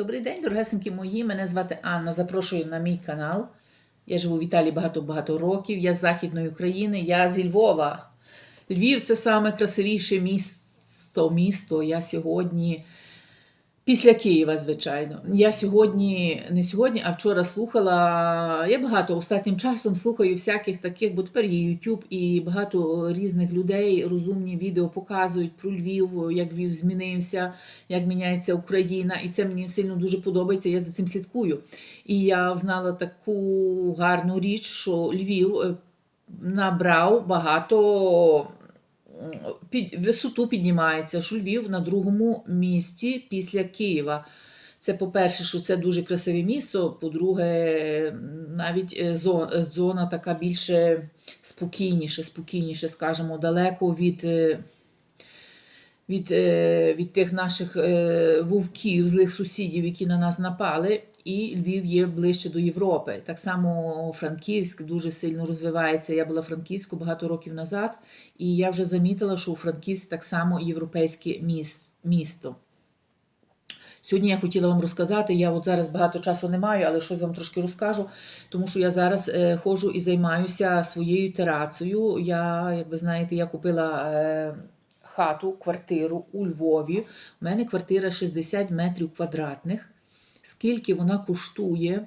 Добрий день, дорогесенькі мої. Мене звати Анна. Запрошую на мій канал. Я живу в Італії багато-багато років. Я з Західної України, я зі Львова. Львів це саме красивіше місто. місто. Я сьогодні, після Києва, звичайно. Я сьогодні, не сьогодні, а вчора слухала. Я багато останнім часом слухаю всяких таких, бо тепер є YouTube і багато різних людей розумні відео показують про Львів, як Львів змінився, як міняється Україна. І це мені сильно дуже подобається. Я за цим слідкую. І я знала таку гарну річ, що Львів е, набрав багато під висоту піднімається, що Львів на другому місці після Києва. Це, по-перше, що це дуже красиве місто. По-друге, навіть е, зо- зона така більше спокійніше, спокійніше, скажімо, далеко від. е, від, е, від тих наших вовків, злих сусідів, які на нас напали, і Львів є ближче до Європи. Так само Франківськ дуже сильно розвивається. Я була в Франківську багато років назад, і я вже замітила, що у Франківськ так само європейське місто. Сьогодні я хотіла вам розказати. Я от зараз багато часу не маю, але щось вам трошки розкажу, тому що я зараз е, ходжу і займаюся своєю терацею. Я, як ви знаєте, я купила е, хату, квартиру у Львові. У мене квартира 60 метрів квадратних. Скільки вона коштує?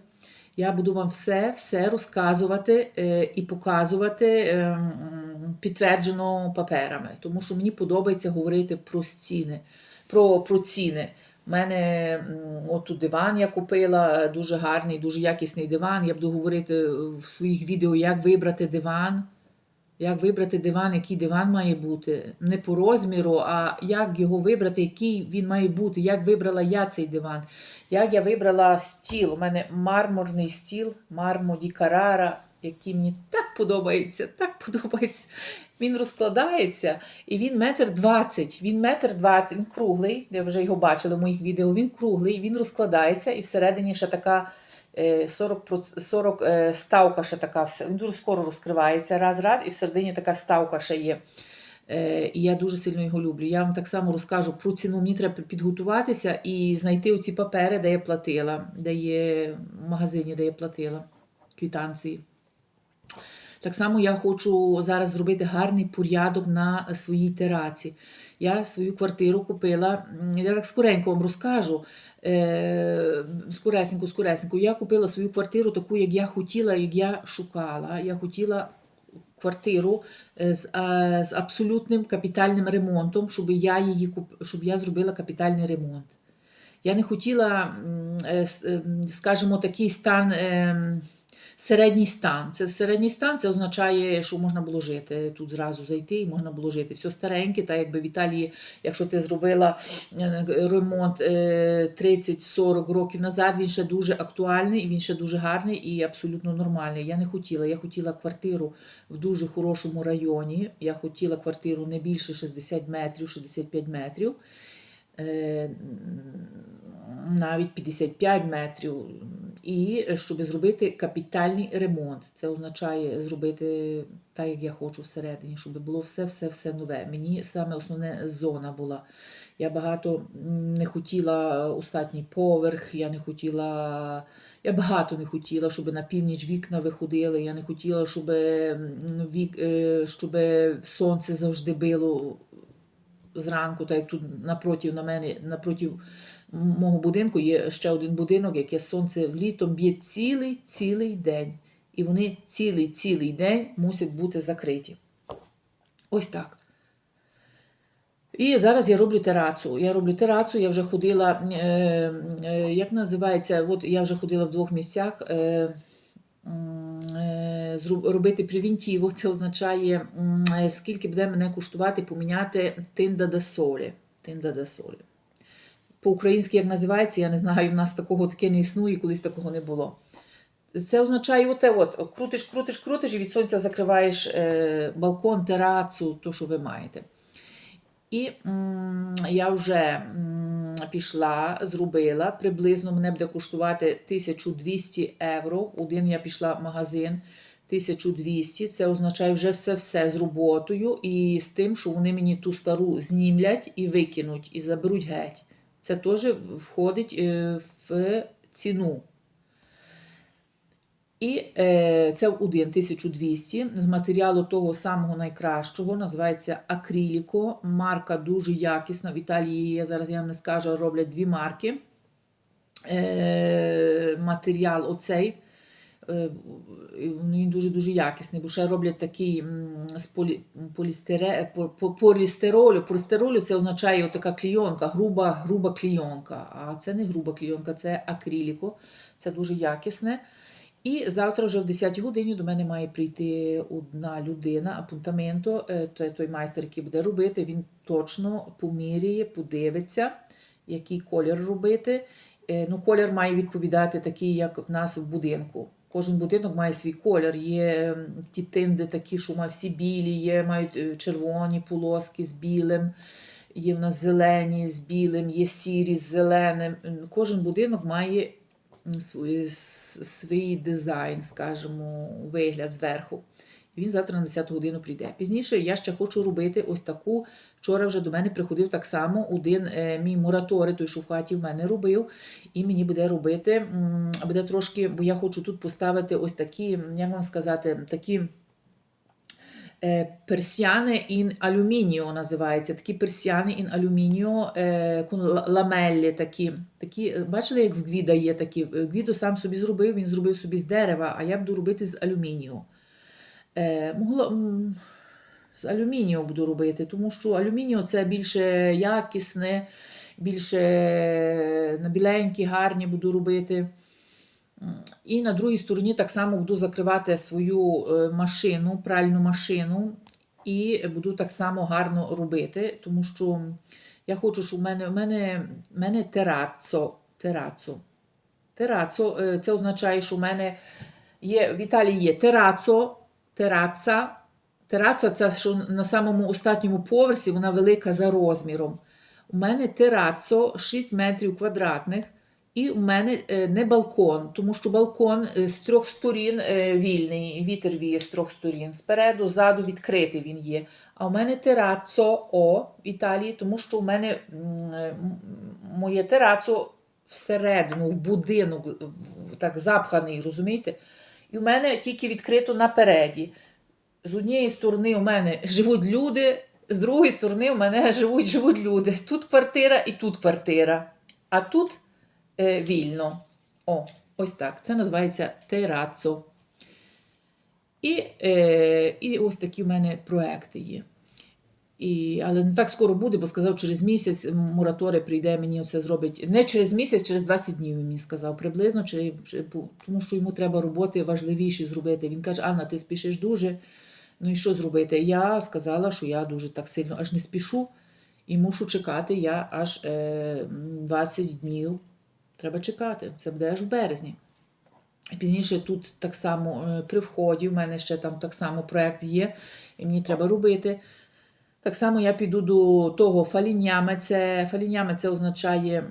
Я буду вам все, все розказувати е, і показувати е, підтверджено паперами, тому що мені подобається говорити про ціни. Про, про ціни. У мене от диван я купила, дуже гарний, дуже якісний диван. Я буду говорити в своїх відео, як вибрати диван. Як вибрати диван, який диван має бути. Не по розміру, а як його вибрати, який він має бути, як вибрала я цей диван. Як я вибрала стіл. У мене мармурний стіл, мармоді Карара, який мені так подобається, так подобається. Він розкладається і він метр двадцять. Він метр двадцять, він круглий. Ви вже його бачили в моїх відео. Він круглий, він розкладається, і всередині ще така. Е, 40, 40 е, ставка ще така, дуже скоро розкривається раз-раз, і всередині така ставка ще є. Е, І я дуже сильно його люблю. Я вам так само розкажу про ціну. Мені треба підготуватися і знайти оці папери, де я платила, де є в магазині, де я платила квітанції. Так само я хочу зараз зробити гарний порядок на своїй тераці. Я свою квартиру купила, я так скоренько вам розкажу. Е, скоресенько, скоресенько. Я купила свою квартиру таку, як я хотіла, як я шукала. Я хотіла квартиру е, з, з абсолютним капітальним ремонтом, щоб я її куп... щоб я зробила капітальний ремонт. Я не хотіла, е, ем, скажімо, такий стан, ем, середній стан. Це середній стан це означає, що можна було жити. Тут зразу зайти і можна було жити. Все стареньке, так якби в Італії, якщо ти зробила е, ремонт е, 30-40 років назад, він ще дуже актуальний, він ще дуже гарний і абсолютно нормальний. Я не хотіла. Я хотіла квартиру в дуже хорошому районі. Я хотіла квартиру не більше 60 метрів, 65 метрів. Е, навіть 55 метрів, і щоб зробити капітальний ремонт. Це означає зробити так, як я хочу всередині, щоб було все-все-все нове. Мені саме основне зона була. Я багато не хотіла остатній поверх, я не хотіла. Я багато не хотіла, щоб на північ вікна виходили. Я не хотіла, щоб, вік, е, щоб сонце завжди било зранку, так як тут напроти на мене, напроти мого будинку є ще один будинок, яке сонце літом б'є цілий цілий день. І вони цілий цілий день мусять бути закриті. Ось так. І зараз я роблю терацу. Я роблю терацу, я вже ходила, е, е, як називається, от я вже ходила в двох місцях. Е, е, робити превентиву, це означає, е, скільки буде мене коштувати поміняти тинда да солі. Тинда да солі. По-українськи як називається, я не знаю, в нас такого таке не існує, колись такого не було. Це означає оте от, крутиш, крутиш, крутиш, і від сонця закриваєш е, балкон, терацу, то, що ви маєте. І м, я вже м, пішла, зробила, приблизно мене буде коштувати 1200 євро. Один я пішла в магазин 1200. Це означає вже все-все з роботою і з тим, що вони мені ту стару знімлять і викинуть, і заберуть геть. Це теж входить е, в ціну. І е, це один 1200 з матеріалу того самого найкращого, називається Акриліко. Марка дуже якісна. В Італії я зараз я вам не скажу, роблять дві марки. Е, матеріал оцей. Е, Він дуже-дуже якісний, бо ще роблять такий з полі, полістере, по- по- полістиролю. Полістиролю це означає така клійонка, груба, груба клійонка. А це не груба клійонка, це акриліко. Це дуже якісне. І завтра вже в 10 годині до мене має прийти одна людина, апунтаменто, е, той, майстер, який буде робити, він точно поміряє, подивиться, який колір робити. Е, Ну, колір має відповідати такий, як в нас в будинку. Кожен будинок має свій колір. Є ті тинди такі, що мають всі білі, є мають е, червоні полоски з білим, є в нас зелені з білим, є сірі з зеленим. Кожен будинок має свій, свій дизайн, скажімо, вигляд зверху. Він завтра на 10 годину прийде. Пізніше я ще хочу робити ось таку. Вчора вже до мене приходив так само один е, мій мораторий, той, що в хаті в мене робив, і мені буде робити, буде трошки, бо я хочу тут поставити ось такі, як вам сказати, такі. е, Персіани ін алюмініо називається. Такі персіани ін алюмініо, е, ламеллі такі. такі. Бачили, як в Гвіда є такі? Гвідо сам собі зробив, він зробив собі з дерева, а я буду робити з алюмінію. Е, могло, м, з алюмінію буду робити, тому що алюмініо це більше якісне, більше на біленькі, гарні буду робити. І на другій стороні так само буду закривати свою е, машину, пральну машину, і буду так само гарно робити, тому що я хочу, щоб в мене, в мене, в мене терацо. терацо. Терацо е, це означає, що в мене є в Італії є терацо, тераца. Тераца це що на самому останньому поверсі, вона велика за розміром. У мене терацо 6 метрів квадратних, і у мене е, не балкон, тому що балкон е, з трьох сторін е, вільний, вітер віє з трьох сторін. Спереду, ззаду відкритий він є. А у мене терацо О в Італії, тому що у мене моє терацо всередину, в будинок, так запханий, розумієте? І у мене тільки відкрито напереді. З однієї сторони у мене живуть люди, з другої сторони у мене живуть, живуть люди. Тут квартира і тут квартира. А тут е, вільно. О, ось так. Це називається терацо. І, е, і ось такі в мене проекти є. І, але не так скоро буде, бо сказав, через місяць мораторій прийде, мені це зробить. Не через місяць, через 20 днів він мені сказав, приблизно, через, тому що йому треба роботи важливіші зробити. Він каже: Анна, ти спішиш дуже. Ну і що зробити? Я сказала, що я дуже так сильно аж не спішу і мушу чекати я аж е, 20 днів. Треба чекати. Це буде аж в березні. Пізніше тут так само е, при вході, в мене ще там так само проєкт є, і мені треба робити. Так само я піду до того фалінями. Це, фалінями це означає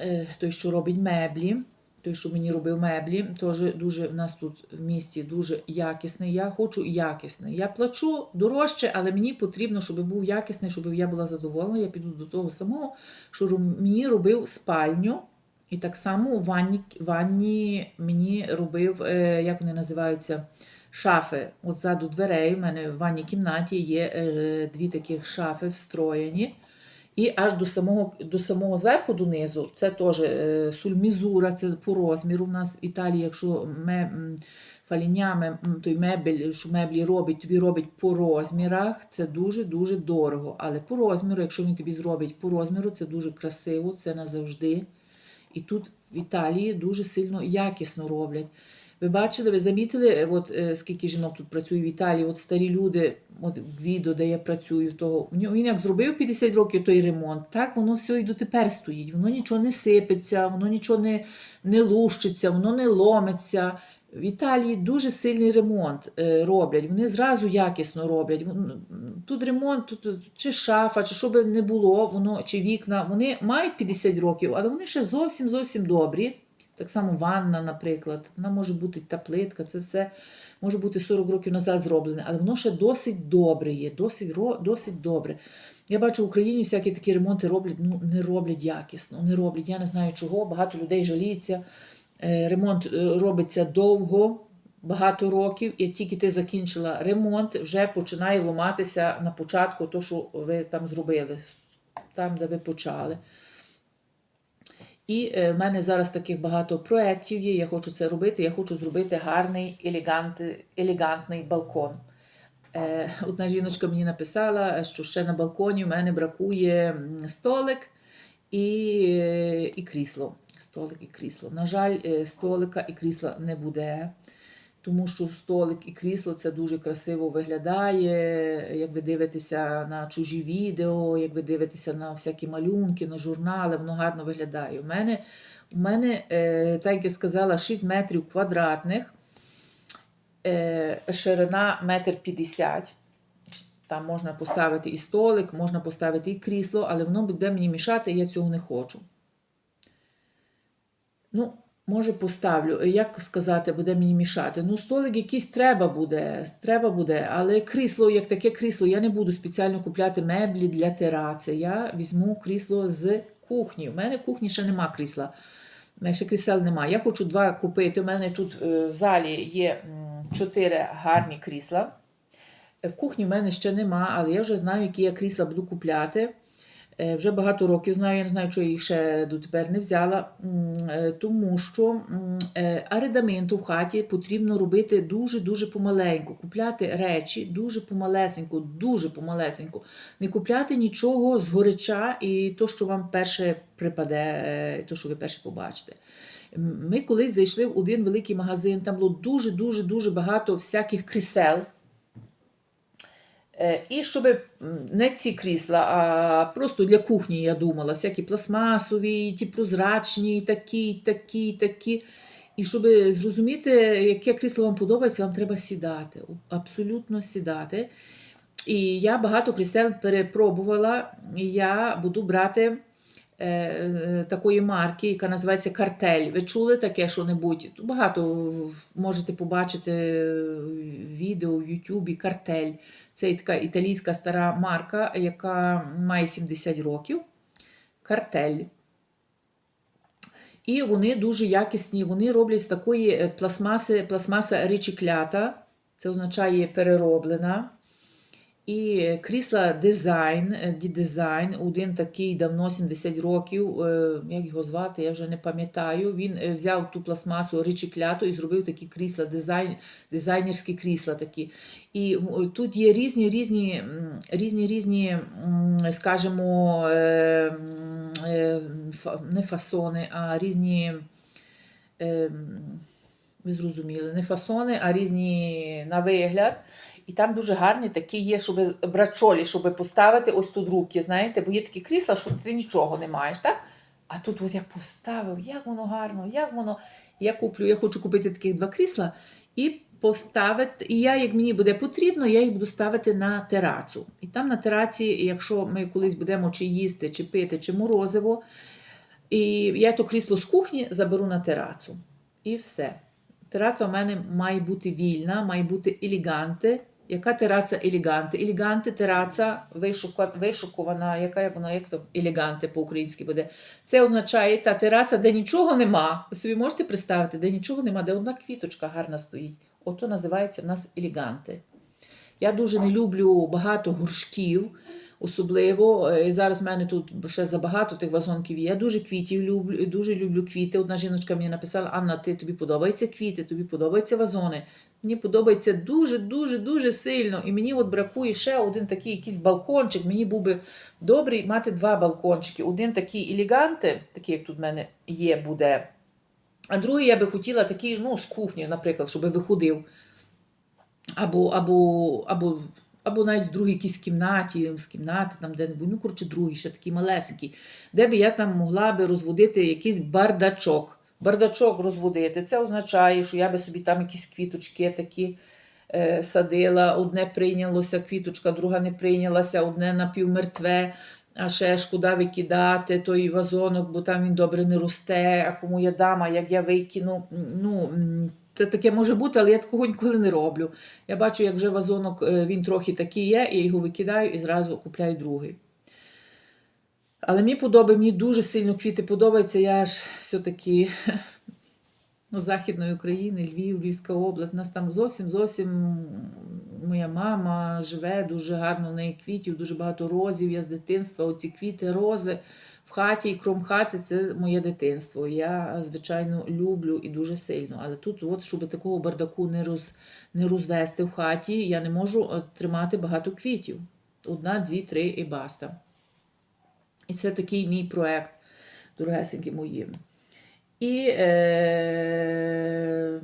е, той, що робить меблі. Той, що мені робив меблі, теж дуже в нас тут в місті дуже якісний. Я хочу якісний. Я плачу дорожче, але мені потрібно, щоб був якісний, щоб я була задоволена. Я піду до того самого, що мені робив спальню. І так само у ванні, ванні мені робив, е, як вони називаються, шафи. От ззаду дверей. У мене в ванній кімнаті є е, дві таких шафи встроєні. І аж до самого, до самого зверху донизу, це теж е, сульмізура, це по розміру. В нас в Італії, якщо ме, м, той мебель, що меблі робить, тобі робить по розмірах, це дуже-дуже дорого. Але по розміру, якщо він тобі зробить по розміру, це дуже красиво, це назавжди. І тут в Італії дуже сильно якісно роблять. Ви бачили, ви замітили, е, от е, скільки жінок тут працює в Італії, от старі люди, от відео, де я працюю, того він як зробив 50 років той ремонт, так воно все і дотепер стоїть. Воно нічого не сипеться, воно нічого не, не лущиться, воно не ломиться. В Італії дуже сильний ремонт е, роблять. Вони зразу якісно роблять. Тут ремонт, тут чи шафа, чи що би не було, воно чи вікна. Вони мають 50 років, але вони ще зовсім зовсім добрі. Так само ванна, наприклад, вона може бути та плитка, це все може бути 40 років назад зроблене, але воно ще досить добре є, досить, досить добре. Я бачу в Україні всякі такі ремонти роблять, ну не роблять якісно, не роблять. Я не знаю чого. Багато людей жаліється. Е, Ремонт е, робиться довго, багато років, і тільки ти закінчила ремонт, вже починає ламатися на початку то, що ви там зробили, там, де ви почали. І е, в мене зараз таких багато проєктів є. Я хочу це робити. Я хочу зробити гарний, елегантний, елегантний балкон. Е, Одна жіночка мені написала, що ще на балконі в мене бракує столик і, е, і крісло. Столик і крісло. На жаль, столика і крісла не буде. Тому що столик і крісло це дуже красиво виглядає. Як ви дивитеся на чужі відео, як ви дивитеся на всякі малюнки, на журнали, воно гарно виглядає. У мене, у мене е, так як я сказала, 6 метрів квадратних, е, ширина метр п'ятдесят. Там можна поставити і столик, можна поставити і крісло, але воно буде мені мішати, і я цього не хочу. Ну, може, поставлю. Як сказати, буде мені мішати? Ну, столик якийсь треба буде, треба буде, але крісло, як таке крісло, я не буду спеціально купляти меблі для тераци. Я візьму крісло з кухні. У мене в кухні ще нема крісла. Ще крісел немає. Я хочу два купити. У мене тут е, в залі є чотири гарні крісла. В кухні в мене ще нема, але я вже знаю, які я крісла буду купляти. Е, Вже багато років знаю, я не знаю, чого я їх ще дотепер не взяла, е, тому що е, аредаменту в хаті потрібно робити дуже-дуже помаленьку. Купляти речі дуже помалесеньку, дуже помалесеньку. Не купляти нічого згоряча і то, що вам перше припаде, то, що ви перше побачите. Ми колись зайшли в один великий магазин, там було дуже-дуже дуже багато всяких крісел. Е, І щоб не ці крісла, а просто для кухні, я думала, всякі пластмасові, ті прозрачні, такі, такі, такі. І щоб зрозуміти, яке крісло вам подобається, вам треба сідати. Абсолютно сідати. І я багато крісел перепробувала, я буду брати е, е, такої марки, яка називається Картель. Ви чули таке що-небудь? Багато можете побачити відео в Ютубі Картель. Це така італійська стара марка, яка має 70 років. Картель. І вони дуже якісні. Вони роблять з такої е, пластмаси, пластмаса речіклята. Це означає перероблена. І крісла дизайн, е, дизайн, один такий давно 70 років, е, як його звати, я вже не пам'ятаю. Він е, взяв ту пластмасу речікляту і зробив такі крісла, дизайн, дизайнерські крісла такі. І тут є різні, різні, різні, різні, скажімо, не фасони, а різні. е, ви зрозуміли, не фасони, а різні на вигляд. І там дуже гарні такі є, щоб брачолі, щоб поставити ось тут руки, знаєте, бо є такі крісла, що ти нічого не маєш, так? А тут от як поставив, як воно гарно, як воно. Я куплю, я хочу купити таких два крісла і поставити. І я, як мені буде потрібно, я їх буду ставити на терацу. І там на тераці, якщо ми колись будемо чи їсти, чи пити, чи морозиво, і я то крісло з кухні заберу на терацу. І все. Тераця в мене має бути вільна, має бути елеганте. Яка тераса еліганти? Еліганти тераця вишукувана, яка як вона, як то елеганте по-українськи буде. Це означає та тераця, де нічого нема. Ви собі можете представити, де нічого нема, де одна квіточка гарна стоїть. Ото називається в нас елеганте. Я дуже не люблю багато горшків, особливо. е, Зараз в мене тут ще забагато тих вазонків. Я дуже квітів люблю, дуже люблю квіти. Одна жіночка мені написала: Анна, ти тобі подобаються квіти, тобі подобаються вазони. Мені подобається дуже, дуже, сильно. І мені от бракує ще один такий якийсь балкончик. Мені був би добрий мати два балкончики. Один такий елеганти, такий, як тут в мене є, буде. А другий я би хотіла такий, ну, з кухні, наприклад, щоб виходив або, або, або, або навіть в другій якійсь кімнаті, з кімнати, там де-небудь, ну, коротше, другий, ще такий малесенький, де би я там могла би розводити якийсь бардачок. Бардачок розводити. Це означає, що я би собі там якісь квіточки такі е, садила. Одне прийнялося квіточка, друга не прийнялася, одне напівмертве. А ще шкода викидати той вазонок, бо там він добре не росте. А кому я дам, а як я викину. Ну, це таке може бути, але я такого ніколи не роблю. Я бачу, як вже вазонок е, він трохи такий є, я його викидаю і зразу купляю другий. Але мені подобається, мені дуже сильно квіти подобаються. Я ж все-таки з Західної України, Львів, Львівська область. У нас там зовсім зовсім моя мама живе дуже гарно в неї квітів, дуже багато розів. Я з дитинства. Оці квіти, рози в хаті і кром хати це моє дитинство. Я, звичайно, люблю і дуже сильно. Але тут, от, щоб такого бардаку не, роз, не розвести в хаті, я не можу е, тримати багато квітів. Одна, дві, три і баста. І це такий мій проект, дорогесенькі мої. І, е,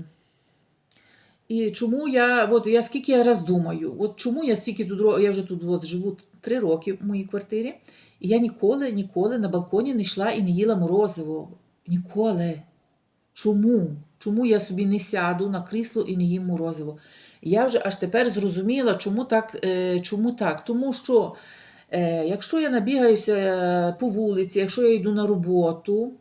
і чому я, от я скільки я раз думаю, от чому я стільки тут, я вже тут от, живу три роки в моїй квартирі, і я ніколи, ніколи на балконі не йшла і не їла морозиво. Ніколи. Чому? Чому я собі не сяду на крісло і не їм морозиво? Я вже аж тепер зрозуміла, чому так. Е, чому так? Тому що е, якщо я набігаюся е, по вулиці, якщо я йду на роботу,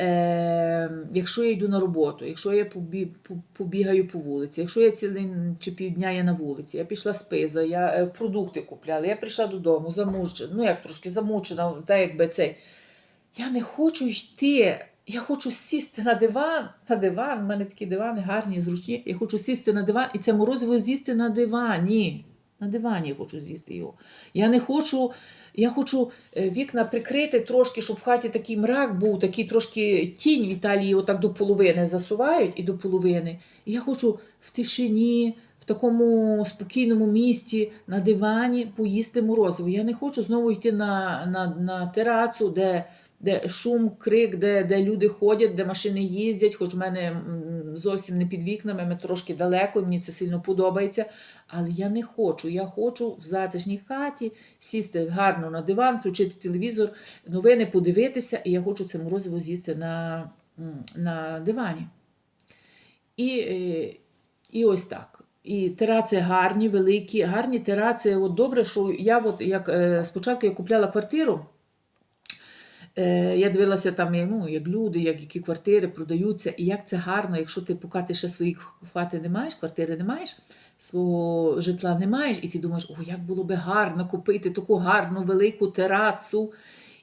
е, якщо я йду на роботу, якщо я побі, побігаю по вулиці, якщо я цілий чи півдня я на вулиці, я пішла з пиза, я е, продукти купляла, я прийшла додому, замучена, ну як трошки замучена, так якби цей. Я не хочу йти. Я хочу сісти на диван. На диван, у мене такі дивани гарні, зручні. Я хочу сісти на диван і це морозиво з'їсти на дивані. На дивані я хочу з'їсти його. Я не хочу, я хочу е, вікна прикрити трошки, щоб в хаті такий мрак був, такий трошки тінь в Італії отак до половини засувають і до половини. І я хочу в тишині, в такому спокійному місці на дивані поїсти морозиво. Я не хочу знову йти на, на, на терацу, де, де шум, крик, де, де люди ходять, де машини їздять, хоч в мене зовсім не під вікнами, ми трошки далеко, мені це сильно подобається. Але я не хочу. Я хочу в затишній хаті сісти гарно на диван, включити телевізор, новини подивитися, і я хочу це морозиво з'їсти на, на дивані. І, е, і ось так. І тераци гарні, великі, гарні тераци. От добре, що я от як е, спочатку я купляла квартиру. Е, я дивилася там, ну, як люди, як які квартири продаються, і як це гарно, якщо ти поки ти ще своїх хати не маєш, квартири не маєш, свого житла не маєш, і ти думаєш, о, як було би гарно купити таку гарну велику терацу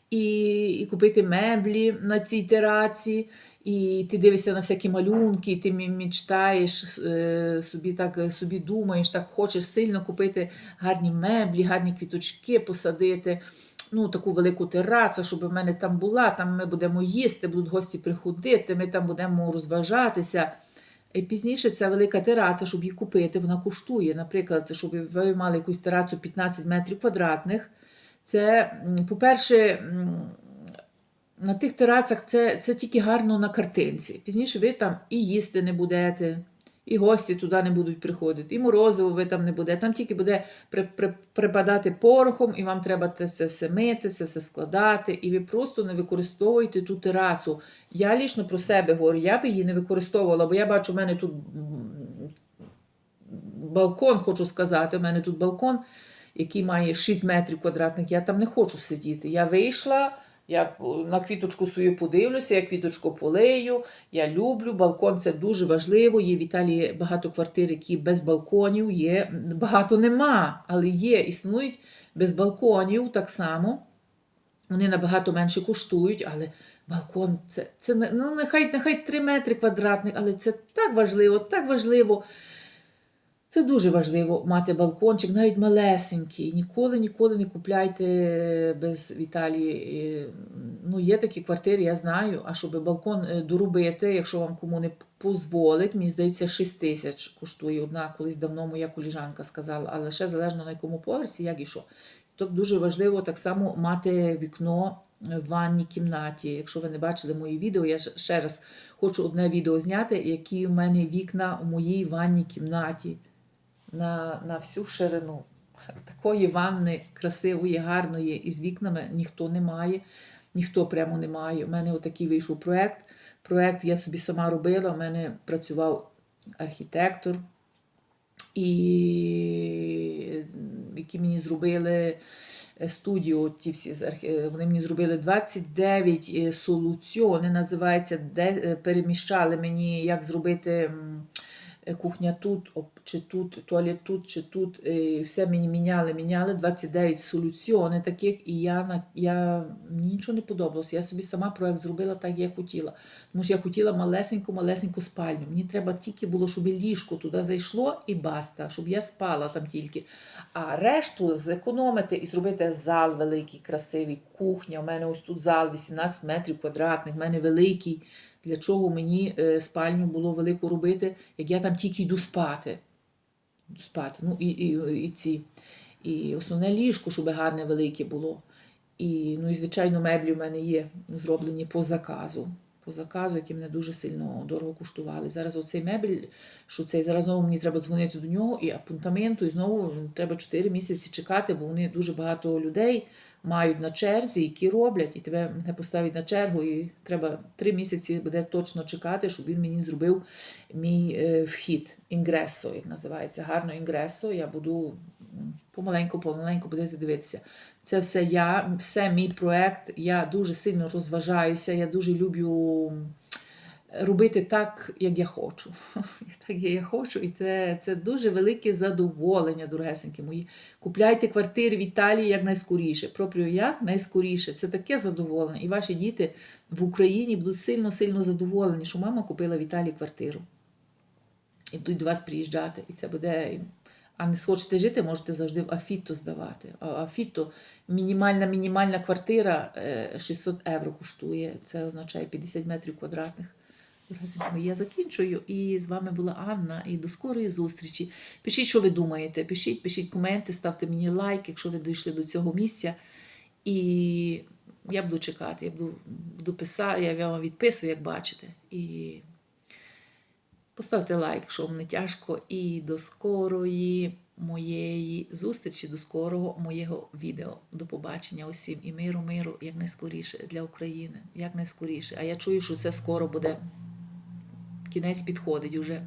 і, і купити меблі на цій тераці. І ти дивишся на всякі малюнки, і ти мі- мечтаєш е, собі так собі думаєш, так хочеш сильно купити гарні меблі, гарні квіточки посадити ну, таку велику терасу, щоб в мене там була, там ми будемо їсти, будуть гості приходити, ми там будемо розважатися. І пізніше ця велика тераса, щоб її купити, вона коштує. Наприклад, щоб ви мали якусь терасу 15 метрів квадратних. Це, по-перше, на тих терасах це, це тільки гарно на картинці. Пізніше ви там і їсти не будете, і гості туди не будуть приходити, і морозиво ви там не буде. Там тільки буде при, при, припадати порохом, і вам треба це все мити, це все складати, і ви просто не використовуєте ту терасу. Я лічно про себе говорю, я би її не використовувала, бо я бачу, у мене тут балкон, хочу сказати, у мене тут балкон, який має 6 метрів квадратних. Я там не хочу сидіти. Я вийшла. Я на квіточку свою подивлюся, я квіточку полею. Я люблю. Балкон це дуже важливо. Є в Італії багато квартир, які без балконів є. Багато нема, але є, існують без балконів так само. Вони набагато менше коштують, але балкон це, це ну, нехай, нехай 3 метри квадратних, але це так важливо, так важливо. Це дуже важливо мати балкончик, навіть малесенький. Ніколи, ніколи не купляйте без в Італії. е, Ну, є такі квартири, я знаю. А щоб балкон е, доробити, якщо вам кому не дозволить, мені здається, 6 тисяч коштує одна. Колись давно моя коліжанка сказала, але ще залежно на якому поверсі, як і що. Тут дуже важливо так само мати вікно в ванній кімнаті. Якщо ви не бачили мої відео, я ще- раз хочу одне відео зняти, які в мене вікна у моїй ванній кімнаті на, на всю ширину. Такої ванни красивої, гарної із вікнами ніхто не має. Ніхто прямо не має. У мене отакий вийшов проєкт. Проєкт я собі сама робила. У мене працював архітектор, і які мені зробили е, студіо, ті всі вони мені зробили 29 е, солуціони, називається, де е, переміщали мені, як зробити е, кухня тут, чи тут, туалет тут, чи тут. е, Все мені міняли, міняли 29 солюціони таких, і я, я нічого не подобалося. Я собі сама проект зробила так, як я хотіла. Тому що я хотіла малесеньку, малесеньку спальню. Мені треба тільки було, щоб ліжко туди зайшло і баста, щоб я спала там тільки. А решту зекономити і зробити зал великий, красивий, кухня. У мене ось тут зал 18 метрів квадратних, в мене великий. Для чого мені е, спальню було велику робити, як я там тільки йду спати. Спати. Ну, і, і, і ці. І основне ліжко, щоб гарне велике було. І, ну, і звичайно, меблі в мене є зроблені по заказу. По заказу, які мене дуже сильно дорого коштували. Зараз оцей мебель, що цей зараз знову мені треба дзвонити до нього і апунтаменту, і знову треба 4 місяці чекати, бо вони дуже багато людей мають на черзі, які роблять, і тебе не поставить на чергу, і треба три місяці буде точно чекати, щоб він мені зробив мій е, вхід, інгресо, як називається, гарно інгресо. Я буду помаленьку, помаленьку будете дивитися. Це все я, все мій проект. Я дуже сильно розважаюся, я дуже люблю робити так, як я хочу. Так, як я хочу, і це, це дуже велике задоволення, дорогесенькі мої. Купляйте квартири в Італії якнайскоріше. Пропрію як найскоріше. Це таке задоволення. І ваші діти в Україні будуть сильно-сильно задоволені, що мама купила в Італії квартиру. І будуть до вас приїжджати. І це буде. А не схочете жити, можете завжди в Афіто здавати. А Афіто мінімальна мінімальна квартира е, 600 євро коштує. Це означає 50 метрів квадратних. Я закінчую. І з вами була Анна. І до скорої зустрічі. Пишіть, що ви думаєте. Пишіть, пишіть коменти, ставте мені лайк, якщо ви дійшли до цього місця. І я буду чекати, я буду, буду писати, я вам відписую, як бачите. І поставте лайк, якщо вам не тяжко. І до скорої моєї зустрічі, до скорого моєго відео. До побачення усім. І миру, миру, якнайскоріше для України. Якнайскоріше. А я чую, що це скоро буде. Кінець підходить уже.